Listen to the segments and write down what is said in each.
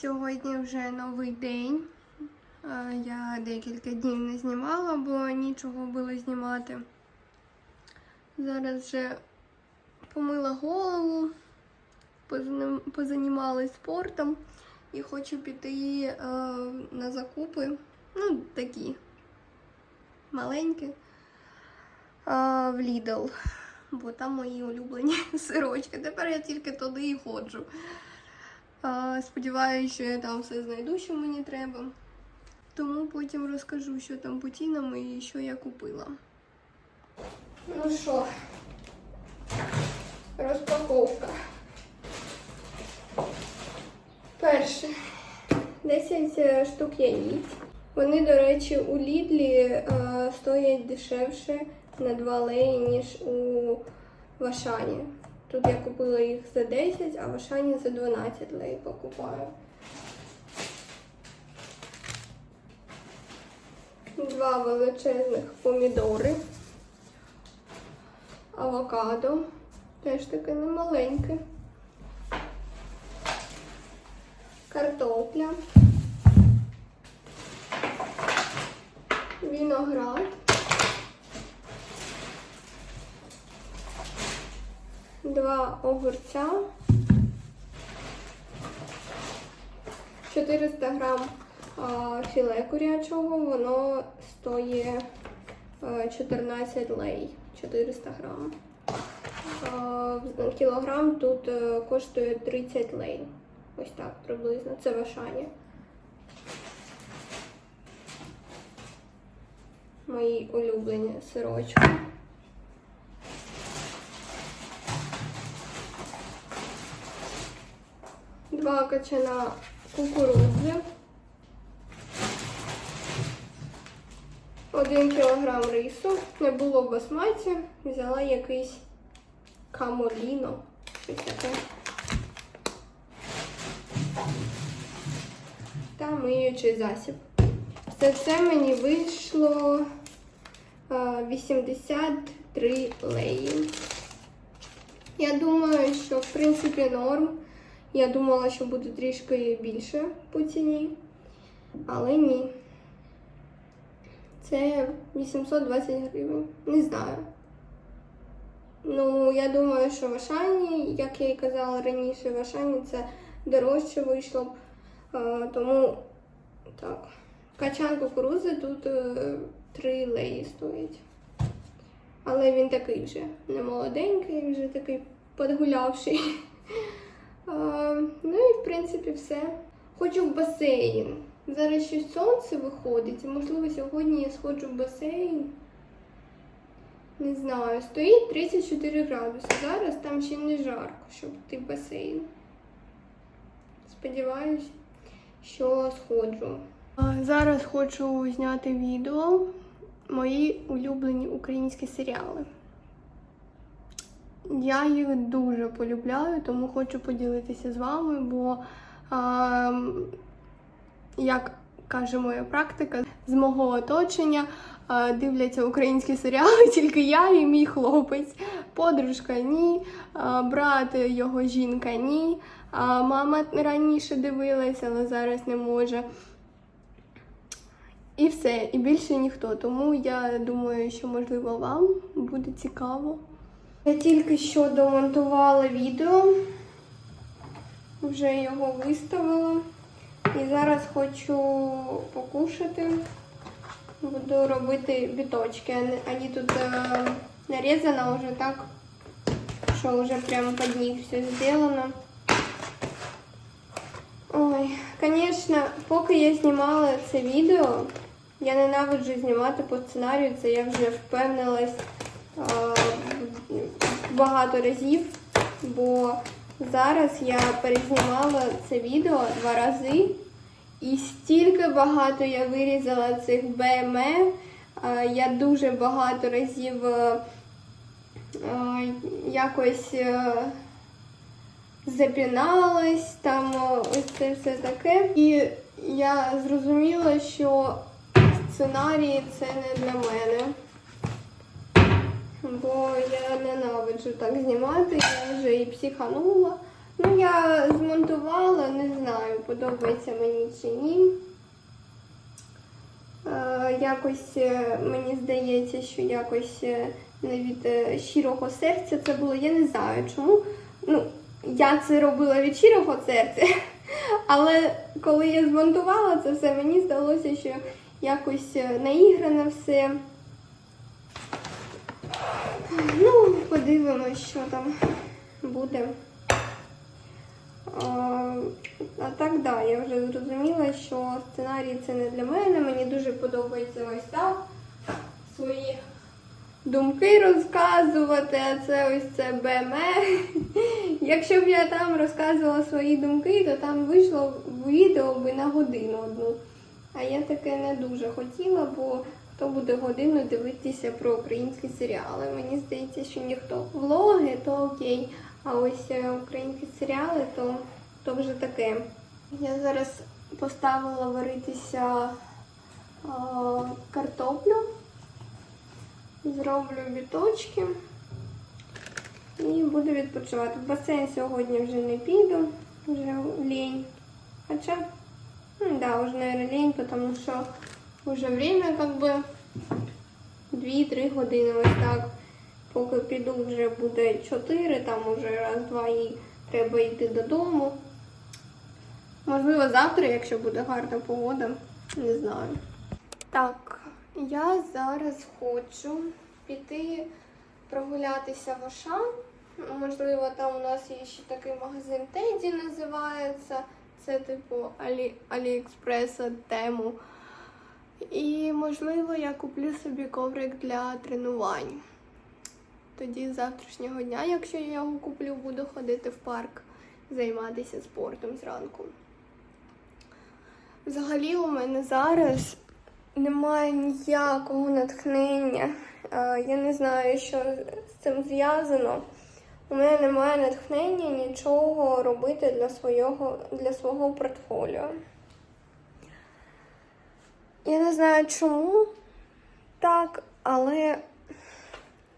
Сьогодні вже новий день. Я декілька днів не знімала, бо нічого було знімати. Зараз вже помила голову, позанімалась спортом і хочу піти на закупи. Ну, такі маленькі. В Lidl. Бо там мої улюблені сирочки. Тепер я тільки туди і ходжу. Сподіваюся, що я там все знайду, що мені треба. Тому потім розкажу, що там по цінам і що я купила. Ну що, розпаковка. Перше. 10 штук яїць. Вони, до речі, у Лідлі е, стоять дешевше на 2 леї, ніж у Вашані. Тут я купила їх за 10, а в Ашані за 12 лей покупаю. Два величезних помідори. Авокадо. Теж таке немаленьке. Картопля. Віноград. Два огурця. 400 грам філе курячого, воно стоїть 14 лей. 400 грам. Кілограм тут е, коштує 30 лей. Ось так приблизно. Це в Ашані. Мої улюблені сирочки. Два качана кукурудзи. Один кілограм рису. Не було басматі. Взяла якийсь камоліно. Щось таке. Та миючий засіб. Все це мені вийшло 83 леї. Я думаю, що в принципі норм. Я думала, що буде трішки більше по ціні, але ні. Це 820 гривень. Не знаю. Ну, я думаю, що в Ашані, як я і казала раніше, в Ашані це дорожче вийшло. б. А, тому так. Качан кукурузи тут е, 3 леї стоїть. Але він такий вже не молоденький, вже такий подгулявший. Ну і в принципі все. Хочу в басейн. Зараз щось сонце виходить, і можливо сьогодні я сходжу в басейн. Не знаю, стоїть 34 градуси. Зараз там ще не жарко, щоб йти в басейн. Сподіваюсь, що сходжу. Зараз хочу зняти відео мої улюблені українські серіали. Я їх дуже полюбляю, тому хочу поділитися з вами, бо, а, як каже моя практика, з мого оточення а, дивляться українські серіали тільки я і мій хлопець. Подружка ні, а, брат його жінка ні. А мама раніше дивилася, але зараз не може. І все, і більше ніхто. Тому я думаю, що можливо вам буде цікаво. Я тільки що домонтувала відео, вже його виставила. І зараз хочу покушати. Буду робити біточки. Вони тут е, нарізано вже так, що вже прямо під них все зроблено. Ой, звісно, поки я знімала це відео, я ненавиджу знімати по сценарію, це я вже впевнилась багато разів, бо зараз я перезнімала це відео два рази, і стільки багато я вирізала цих БМЕ, а, я дуже багато разів а, а, якось. запіналась, там ось це все таке. І я зрозуміла, що сценарії це не для мене. Бо я ненавиджу так знімати, я вже і психанула. Ну, я змонтувала, не знаю, подобається мені чи ні. Е, якось е, мені здається, що якось не від е, щирого серця це було. Я не знаю чому. Ну, я це робила від щирого серця, але коли я змонтувала це все, мені здалося, що якось наіграно все. Ну, подивимось, що там буде. А, так, да, я вже зрозуміла, що сценарій це не для мене. Мені дуже подобається ось так свої думки розказувати, а це ось це БМЕ. Якщо б я там розказувала свої думки, то там вийшло відео би на годину одну. А я таке не дуже хотіла, бо хто буде годину дивитися про українські серіали. Мені здається, що ніхто влоги, то окей. А ось е, українські серіали, то, то вже таке. Я зараз поставила варитися е, картоплю. Зроблю біточки і буду відпочивати. В басейн сьогодні вже не піду, вже лінь. Хоча, ну да, вже, наверное, лінь, тому що вже время как би 2-3 години ось так. Поки піду вже буде 4, там уже раз-два і треба йти додому. Можливо, завтра, якщо буде гарна погода, не знаю. Так, я зараз хочу піти прогулятися в Ашан. Можливо, там у нас є ще такий магазин Теді називається. Це типу Алі... Аліекспреса тему. І, можливо, я куплю собі коврик для тренувань. Тоді з завтрашнього дня, якщо я його куплю, буду ходити в парк, займатися спортом зранку. Взагалі, у мене зараз немає ніякого натхнення. Я не знаю, що з цим зв'язано. У мене немає натхнення нічого робити для свого, для свого портфоліо. Я не знаю чому так, але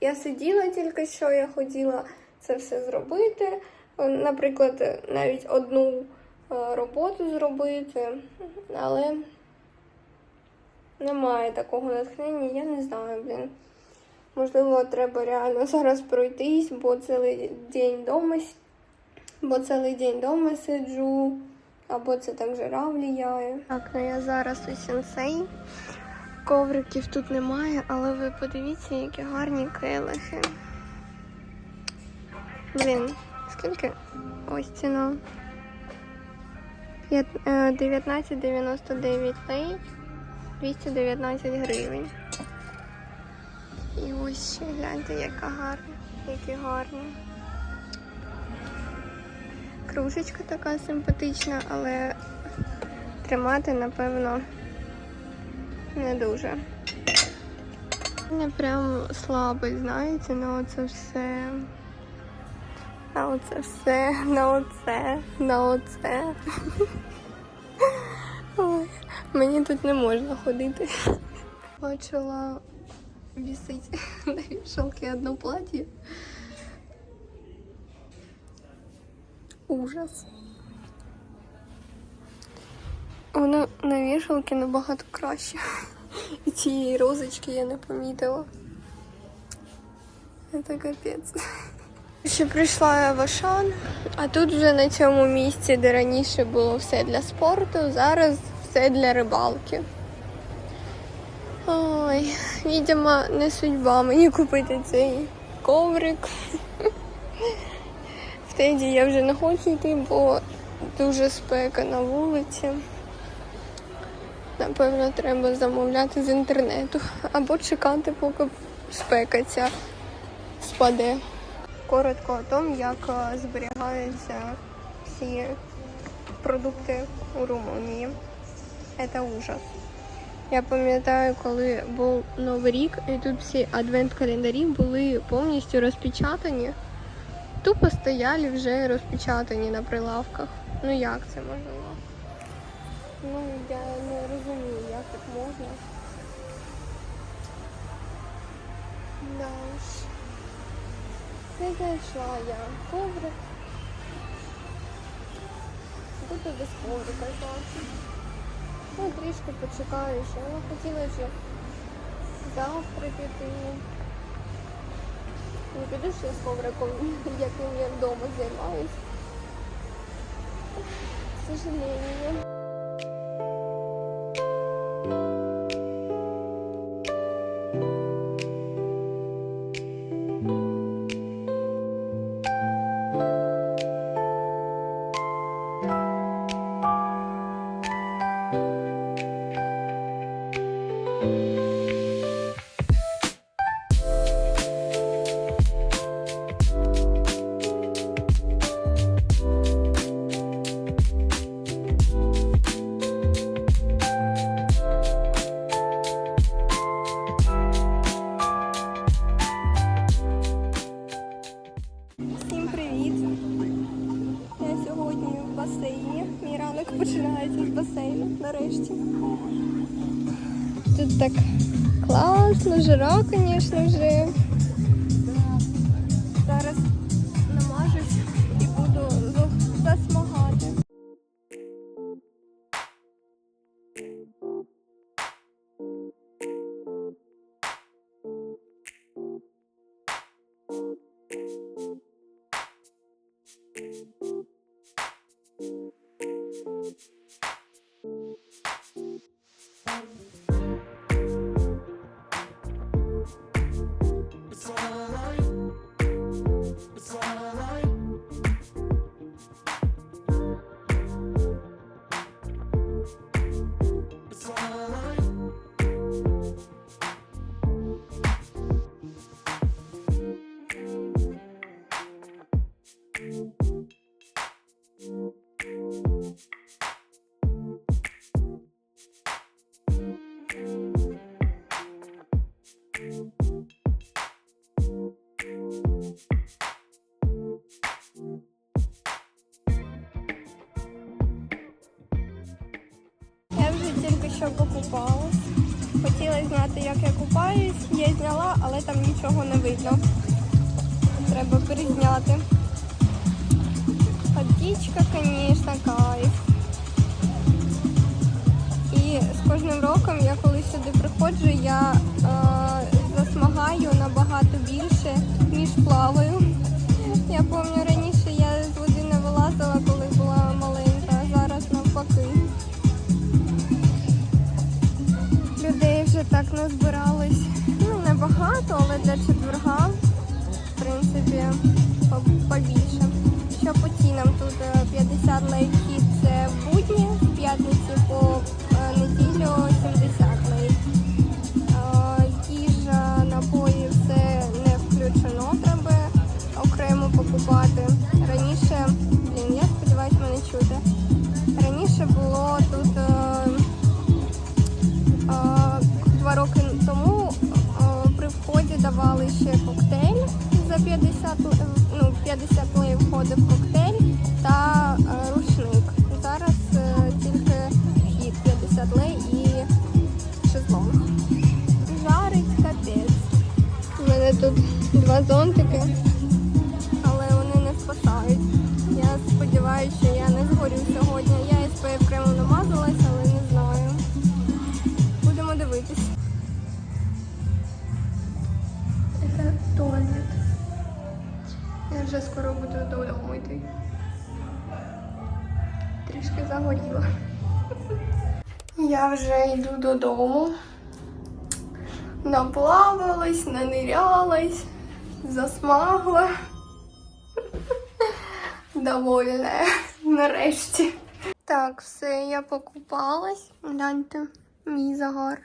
я сиділа тільки що, я хотіла це все зробити. Наприклад, навіть одну е, роботу зробити, але немає такого натхнення, я не знаю, блін. Можливо, треба реально зараз пройтись, бо цілий день вдома, бо цілий день вдома сиджу, або це так жара влияє. Так, ну я зараз у сенсей. Ковриків тут немає, але ви подивіться, які гарні келихи. Блін, скільки? Ось ціна. Е, 19,99 лей, 219 гривень. І ось ще гляньте, яка гарна, які гарні. Кружечка така симпатична, але тримати, напевно, не дуже. Не прям слабий, знаєте, на оце все. На оце все, на оце, на оце. Ой, мені тут не можна ходити. Бачила висить на вішалці одно платье. Ужас. Воно на вішалці набагато краще. І цієї розочки я не помітила. Це капець. Ще прийшла я а тут вже на цьому місці, де раніше було все для спорту, зараз все для рибалки. Ой, відомо, не судьба мені купити цей коврик. В Теді я вже не хочу йти, бо дуже спека на вулиці. Напевно, треба замовляти з інтернету або чекати, поки спека ця спаде. Коротко о тому, як е, зберігаються всі продукти у Румунії. Це ужас. Я пам'ятаю, коли був Новий рік, і тут всі адвент-календарі були повністю розпечатані. Тупо стояли вже розпечатані на прилавках. Ну як це можливо? Ну, я не розумію, як так можна. Да уж. Не знайшла я коврик. Буду туди з коврика завтра. Ну, трішки почекаю ще. Ну, хотіла вже завтра піти. Не піду ж я з ковриком, яким я вдома займаюсь. К сожалению. Жара, звісно вже. Зараз що покупалась. Хотіла знати, як я купаюсь. Я зняла, але там нічого не видно. Треба перезняти. Водичка, звісно, кайф. І з кожним роком я коли сюди приходжу, я е, засмагаю набагато більше, ніж плаваю. Я пам'ятаю, небагато, але для четверга, в принципі, побільше. Що по цінам тут е, 50 лайків це будні, з п'ятниці по е, неділю У тут два зонтики, але вони не спасають. Я сподіваюся, що я не згорю сьогодні. Я SPF кремом намазалась, але не знаю. Будемо дивитись. Це туалет. Я вже скоро буду додому йти. Трішки загоріла. Я вже йду додому. Наплавалась, нанирялась, засмагла. Довольна. Нарешті. Так, все, я покупалась. Гляньте, мій загар.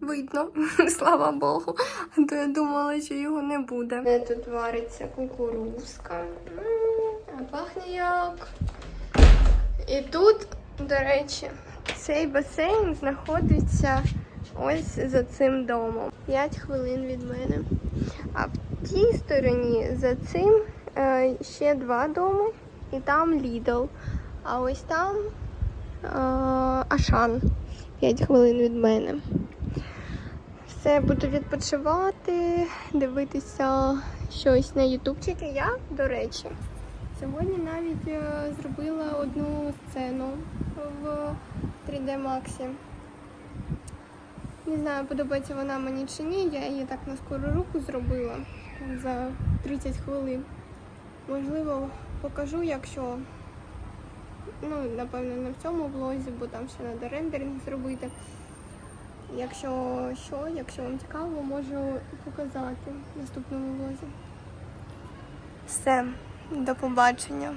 Видно, слава Богу. А то я думала, що його не буде. Де тут вариться кукурузка. А пахне як. І тут, до речі, цей басейн знаходиться ось за цим домом. 5 хвилин від мене. А в тій стороні за цим е, ще два доми, і там Лідл. А ось там е, Ашан. 5 хвилин від мене. Все, буду відпочивати, дивитися щось на ютубчики. Я, до речі, Сьогодні навіть е, зробила одну сцену в 3D Max. Не знаю, подобається вона мені чи ні. Я її так на скору руку зробила за 30 хвилин. Можливо, покажу, якщо ну, напевно, не в цьому влозі, бо там ще треба рендеринг зробити. Якщо що, якщо вам цікаво, можу показати в наступному влозі. Все, до побачення.